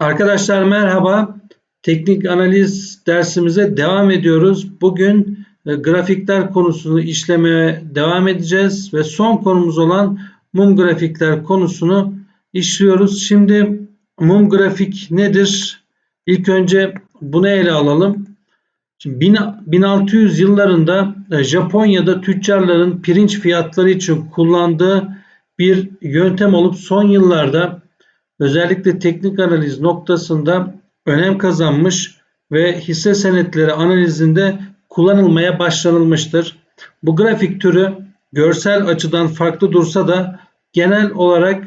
Arkadaşlar merhaba. Teknik analiz dersimize devam ediyoruz. Bugün e, grafikler konusunu işlemeye devam edeceğiz ve son konumuz olan mum grafikler konusunu işliyoruz. Şimdi mum grafik nedir? İlk önce bunu ele alalım. Şimdi 1600 yıllarında e, Japonya'da tüccarların pirinç fiyatları için kullandığı bir yöntem olup son yıllarda özellikle teknik analiz noktasında önem kazanmış ve hisse senetleri analizinde kullanılmaya başlanılmıştır. Bu grafik türü görsel açıdan farklı dursa da genel olarak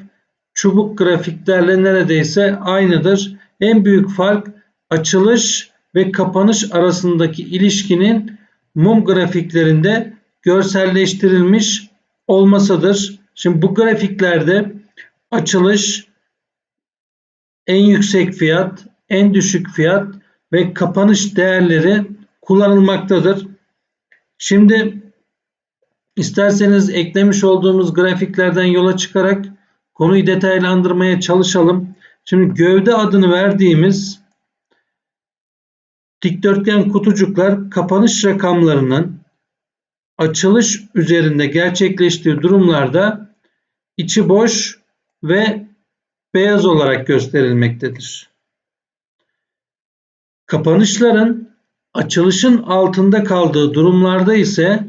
çubuk grafiklerle neredeyse aynıdır. En büyük fark açılış ve kapanış arasındaki ilişkinin mum grafiklerinde görselleştirilmiş olmasıdır. Şimdi bu grafiklerde açılış, en yüksek fiyat, en düşük fiyat ve kapanış değerleri kullanılmaktadır. Şimdi isterseniz eklemiş olduğumuz grafiklerden yola çıkarak konuyu detaylandırmaya çalışalım. Şimdi gövde adını verdiğimiz dikdörtgen kutucuklar kapanış rakamlarının açılış üzerinde gerçekleştiği durumlarda içi boş ve beyaz olarak gösterilmektedir. Kapanışların açılışın altında kaldığı durumlarda ise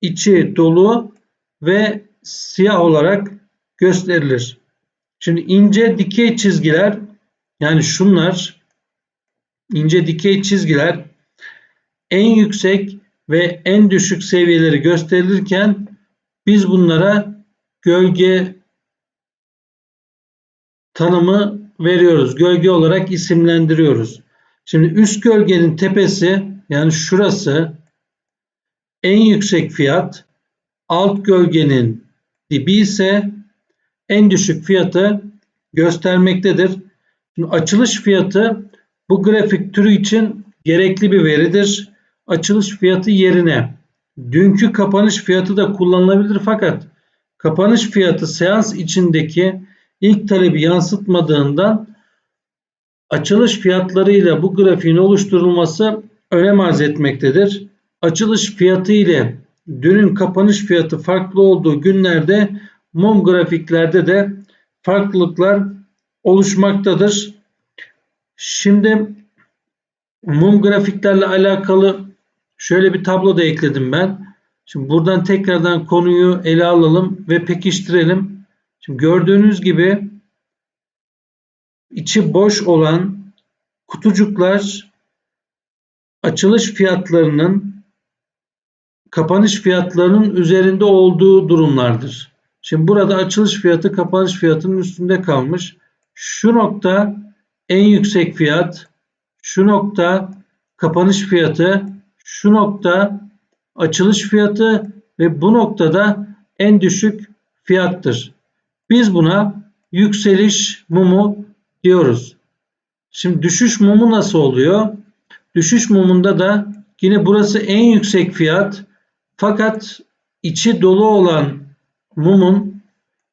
içi dolu ve siyah olarak gösterilir. Şimdi ince dikey çizgiler yani şunlar ince dikey çizgiler en yüksek ve en düşük seviyeleri gösterilirken biz bunlara gölge tanımı veriyoruz. Gölge olarak isimlendiriyoruz. Şimdi üst gölgenin tepesi yani şurası en yüksek fiyat. Alt gölgenin dibi ise en düşük fiyatı göstermektedir. Şimdi açılış fiyatı bu grafik türü için gerekli bir veridir. Açılış fiyatı yerine dünkü kapanış fiyatı da kullanılabilir fakat kapanış fiyatı seans içindeki ilk talebi yansıtmadığından açılış fiyatlarıyla bu grafiğin oluşturulması önem arz etmektedir. Açılış fiyatı ile dünün kapanış fiyatı farklı olduğu günlerde mum grafiklerde de farklılıklar oluşmaktadır. Şimdi mum grafiklerle alakalı şöyle bir tablo da ekledim ben. Şimdi buradan tekrardan konuyu ele alalım ve pekiştirelim. Şimdi gördüğünüz gibi içi boş olan kutucuklar açılış fiyatlarının kapanış fiyatlarının üzerinde olduğu durumlardır. Şimdi burada açılış fiyatı kapanış fiyatının üstünde kalmış. Şu nokta en yüksek fiyat, şu nokta kapanış fiyatı, şu nokta açılış fiyatı ve bu noktada en düşük fiyattır. Biz buna yükseliş mumu diyoruz. Şimdi düşüş mumu nasıl oluyor? Düşüş mumunda da yine burası en yüksek fiyat fakat içi dolu olan mumun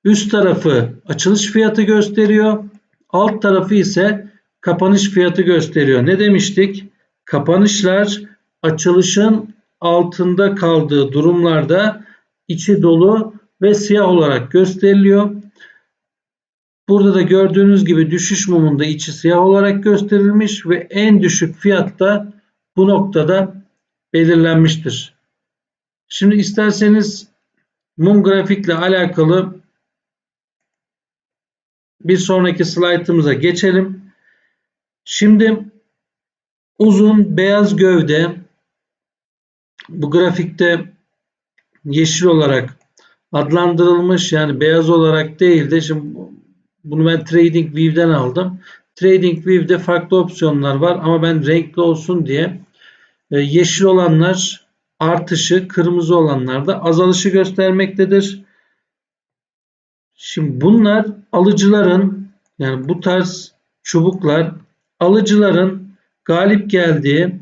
üst tarafı açılış fiyatı gösteriyor. Alt tarafı ise kapanış fiyatı gösteriyor. Ne demiştik? Kapanışlar açılışın altında kaldığı durumlarda içi dolu ve siyah olarak gösteriliyor. Burada da gördüğünüz gibi düşüş mumunda içi siyah olarak gösterilmiş ve en düşük fiyat da bu noktada belirlenmiştir. Şimdi isterseniz mum grafikle alakalı bir sonraki slaytımıza geçelim. Şimdi uzun beyaz gövde bu grafikte yeşil olarak adlandırılmış yani beyaz olarak değil de şimdi bunu ben Trading View'den aldım. Trading View'de farklı opsiyonlar var ama ben renkli olsun diye e, yeşil olanlar artışı, kırmızı olanlar da azalışı göstermektedir. Şimdi bunlar alıcıların yani bu tarz çubuklar alıcıların galip geldiği,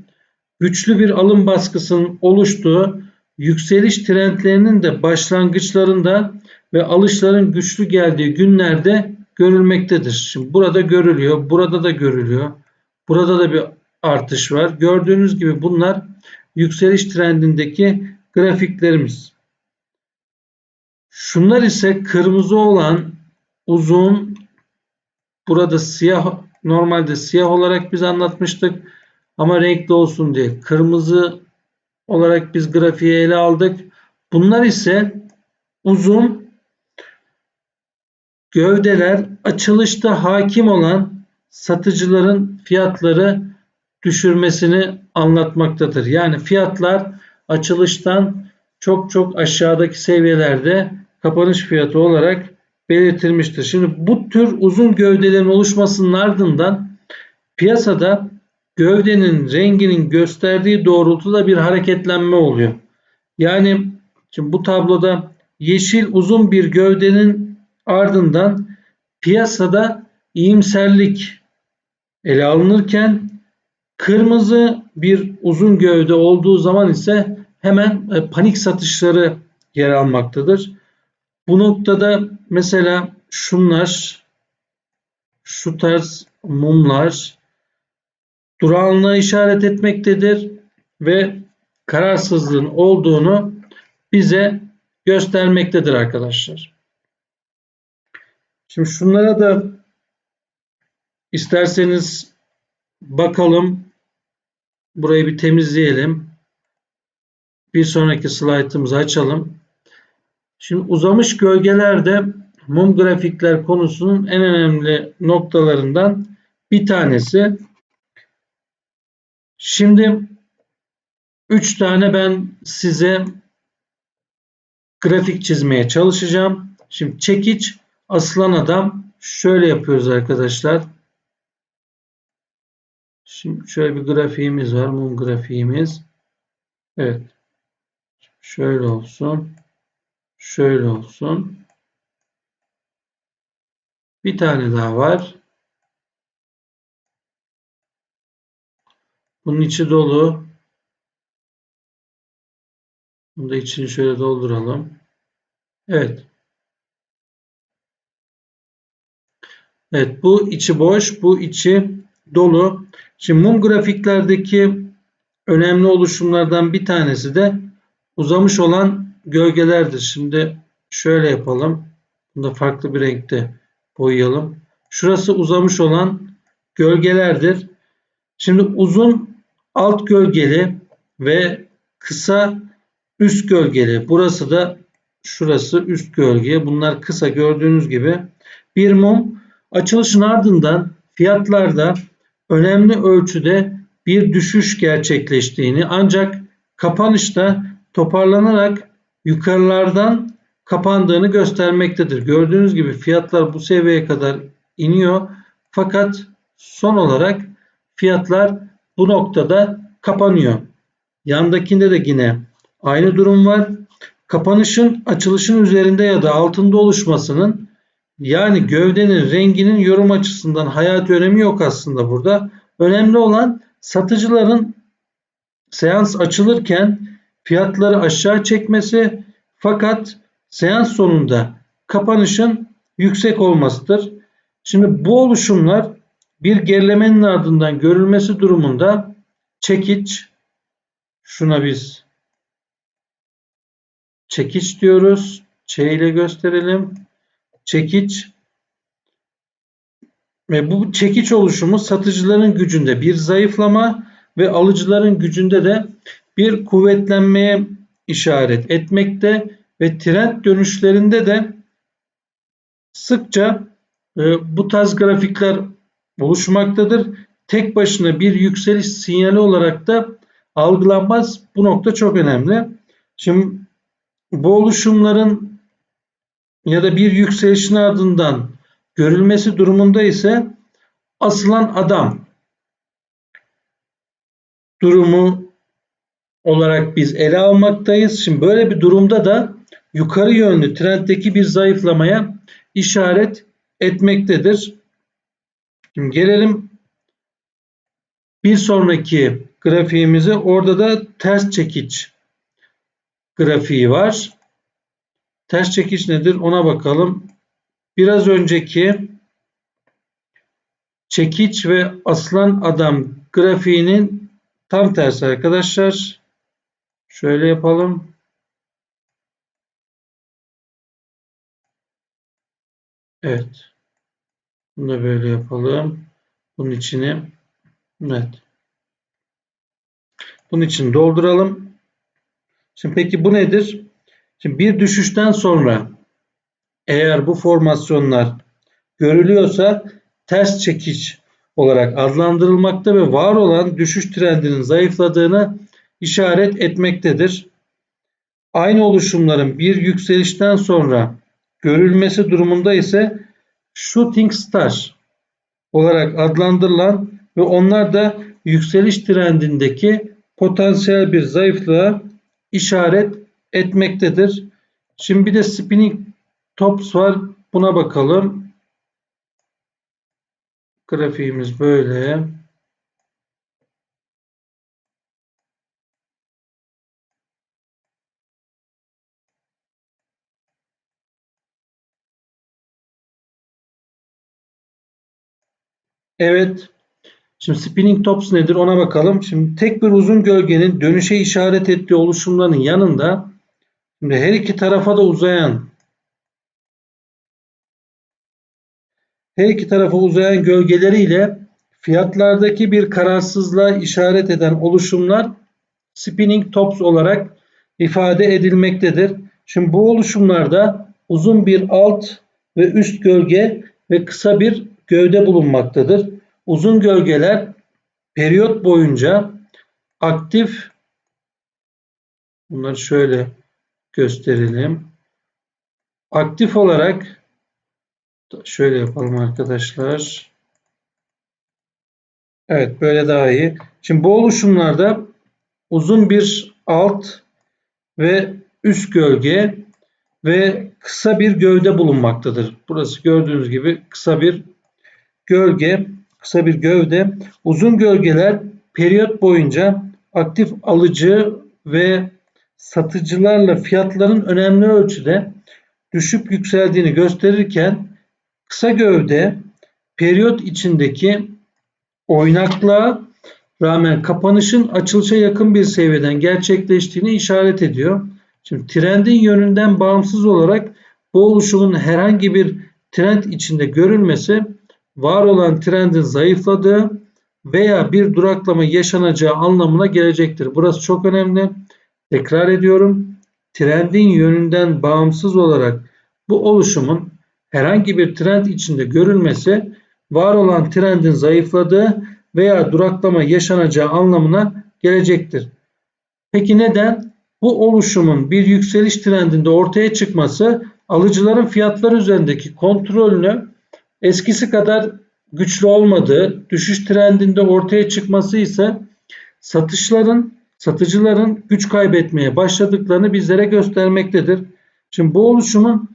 güçlü bir alım baskısının oluştuğu yükseliş trendlerinin de başlangıçlarında ve alışların güçlü geldiği günlerde görülmektedir. Şimdi burada görülüyor, burada da görülüyor. Burada da bir artış var. Gördüğünüz gibi bunlar yükseliş trendindeki grafiklerimiz. Şunlar ise kırmızı olan uzun burada siyah normalde siyah olarak biz anlatmıştık ama renkli olsun diye kırmızı olarak biz grafiği ele aldık. Bunlar ise uzun gövdeler açılışta hakim olan satıcıların fiyatları düşürmesini anlatmaktadır. Yani fiyatlar açılıştan çok çok aşağıdaki seviyelerde kapanış fiyatı olarak belirtilmiştir. Şimdi bu tür uzun gövdelerin oluşmasının ardından piyasada gövdenin renginin gösterdiği doğrultuda bir hareketlenme oluyor. Yani şimdi bu tabloda yeşil uzun bir gövdenin ardından piyasada iyimserlik ele alınırken kırmızı bir uzun gövde olduğu zaman ise hemen e, panik satışları yer almaktadır. Bu noktada mesela şunlar şu tarz mumlar durağanlığa işaret etmektedir ve kararsızlığın olduğunu bize göstermektedir arkadaşlar. Şimdi şunlara da isterseniz bakalım. Burayı bir temizleyelim. Bir sonraki slaytımızı açalım. Şimdi uzamış gölgelerde mum grafikler konusunun en önemli noktalarından bir tanesi. Şimdi 3 tane ben size grafik çizmeye çalışacağım. Şimdi çekiç, aslan adam şöyle yapıyoruz arkadaşlar. Şimdi şöyle bir grafiğimiz var. Mum grafiğimiz. Evet. Şöyle olsun. Şöyle olsun. Bir tane daha var. Bunun içi dolu. Bunu da içini şöyle dolduralım. Evet. Evet bu içi boş, bu içi dolu. Şimdi mum grafiklerdeki önemli oluşumlardan bir tanesi de uzamış olan gölgelerdir. Şimdi şöyle yapalım. Bunu da farklı bir renkte boyayalım. Şurası uzamış olan gölgelerdir. Şimdi uzun alt gölgeli ve kısa üst gölgeli. Burası da şurası üst gölge. Bunlar kısa gördüğünüz gibi. Bir mum açılışın ardından fiyatlarda önemli ölçüde bir düşüş gerçekleştiğini ancak kapanışta toparlanarak yukarılardan kapandığını göstermektedir. Gördüğünüz gibi fiyatlar bu seviyeye kadar iniyor. Fakat son olarak fiyatlar bu noktada kapanıyor. Yandakinde de yine aynı durum var. Kapanışın açılışın üzerinde ya da altında oluşmasının yani gövdenin renginin yorum açısından hayat önemi yok aslında burada. Önemli olan satıcıların seans açılırken fiyatları aşağı çekmesi fakat seans sonunda kapanışın yüksek olmasıdır. Şimdi bu oluşumlar bir gerilemenin ardından görülmesi durumunda çekiç şuna biz çekiç diyoruz. Ç ile gösterelim. Çekiç ve bu çekiç oluşumu satıcıların gücünde bir zayıflama ve alıcıların gücünde de bir kuvvetlenmeye işaret etmekte ve trend dönüşlerinde de sıkça e, bu tarz grafikler oluşmaktadır. Tek başına bir yükseliş sinyali olarak da algılanmaz. Bu nokta çok önemli. Şimdi bu oluşumların ya da bir yükselişin ardından görülmesi durumunda ise asılan adam durumu olarak biz ele almaktayız. Şimdi böyle bir durumda da yukarı yönlü trenddeki bir zayıflamaya işaret etmektedir. Şimdi gelelim bir sonraki grafiğimize. Orada da ters çekiç grafiği var. Ters çekiç nedir ona bakalım. Biraz önceki çekiç ve aslan adam grafiğinin tam tersi arkadaşlar. Şöyle yapalım. Evet. Bunu da böyle yapalım. Bunun içini evet. Bunun için dolduralım. Şimdi peki bu nedir? Şimdi bir düşüşten sonra eğer bu formasyonlar görülüyorsa ters çekiç olarak adlandırılmakta ve var olan düşüş trendinin zayıfladığını işaret etmektedir. Aynı oluşumların bir yükselişten sonra görülmesi durumunda ise shooting star olarak adlandırılan ve onlar da yükseliş trendindeki potansiyel bir zayıflığa işaret etmektedir. Şimdi bir de spinning tops var. Buna bakalım. Grafiğimiz böyle. Evet. Şimdi spinning tops nedir ona bakalım. Şimdi tek bir uzun gölgenin dönüşe işaret ettiği oluşumların yanında şimdi her iki tarafa da uzayan her iki tarafa uzayan gölgeleriyle fiyatlardaki bir kararsızlığa işaret eden oluşumlar spinning tops olarak ifade edilmektedir. Şimdi bu oluşumlarda uzun bir alt ve üst gölge ve kısa bir gövde bulunmaktadır. Uzun gölgeler periyot boyunca aktif bunları şöyle gösterelim. Aktif olarak şöyle yapalım arkadaşlar. Evet böyle daha iyi. Şimdi bu oluşumlarda uzun bir alt ve üst gölge ve kısa bir gövde bulunmaktadır. Burası gördüğünüz gibi kısa bir gölge, kısa bir gövde. Uzun gölgeler periyot boyunca aktif alıcı ve satıcılarla fiyatların önemli ölçüde düşüp yükseldiğini gösterirken kısa gövde periyot içindeki oynaklığa rağmen kapanışın açılışa yakın bir seviyeden gerçekleştiğini işaret ediyor. Şimdi trendin yönünden bağımsız olarak bu oluşumun herhangi bir trend içinde görülmesi var olan trendin zayıfladığı veya bir duraklama yaşanacağı anlamına gelecektir. Burası çok önemli. Tekrar ediyorum. Trendin yönünden bağımsız olarak bu oluşumun herhangi bir trend içinde görülmesi var olan trendin zayıfladığı veya duraklama yaşanacağı anlamına gelecektir. Peki neden? Bu oluşumun bir yükseliş trendinde ortaya çıkması alıcıların fiyatlar üzerindeki kontrolünü eskisi kadar güçlü olmadığı, düşüş trendinde ortaya çıkması ise satışların, satıcıların güç kaybetmeye başladıklarını bizlere göstermektedir. Şimdi bu oluşumun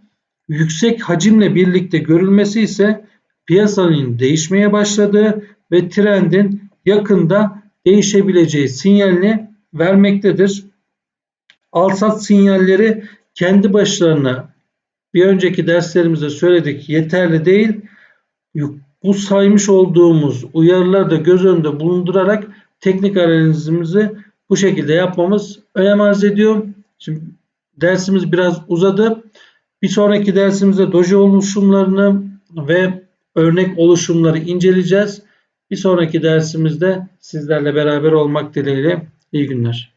yüksek hacimle birlikte görülmesi ise piyasanın değişmeye başladığı ve trendin yakında değişebileceği sinyalini vermektedir. Alsat sinyalleri kendi başlarına bir önceki derslerimizde söyledik yeterli değil. Bu saymış olduğumuz uyarıları da göz önünde bulundurarak teknik analizimizi bu şekilde yapmamız önem arz ediyor. Şimdi dersimiz biraz uzadı. Bir sonraki dersimizde doji oluşumlarını ve örnek oluşumları inceleyeceğiz. Bir sonraki dersimizde sizlerle beraber olmak dileğiyle iyi günler.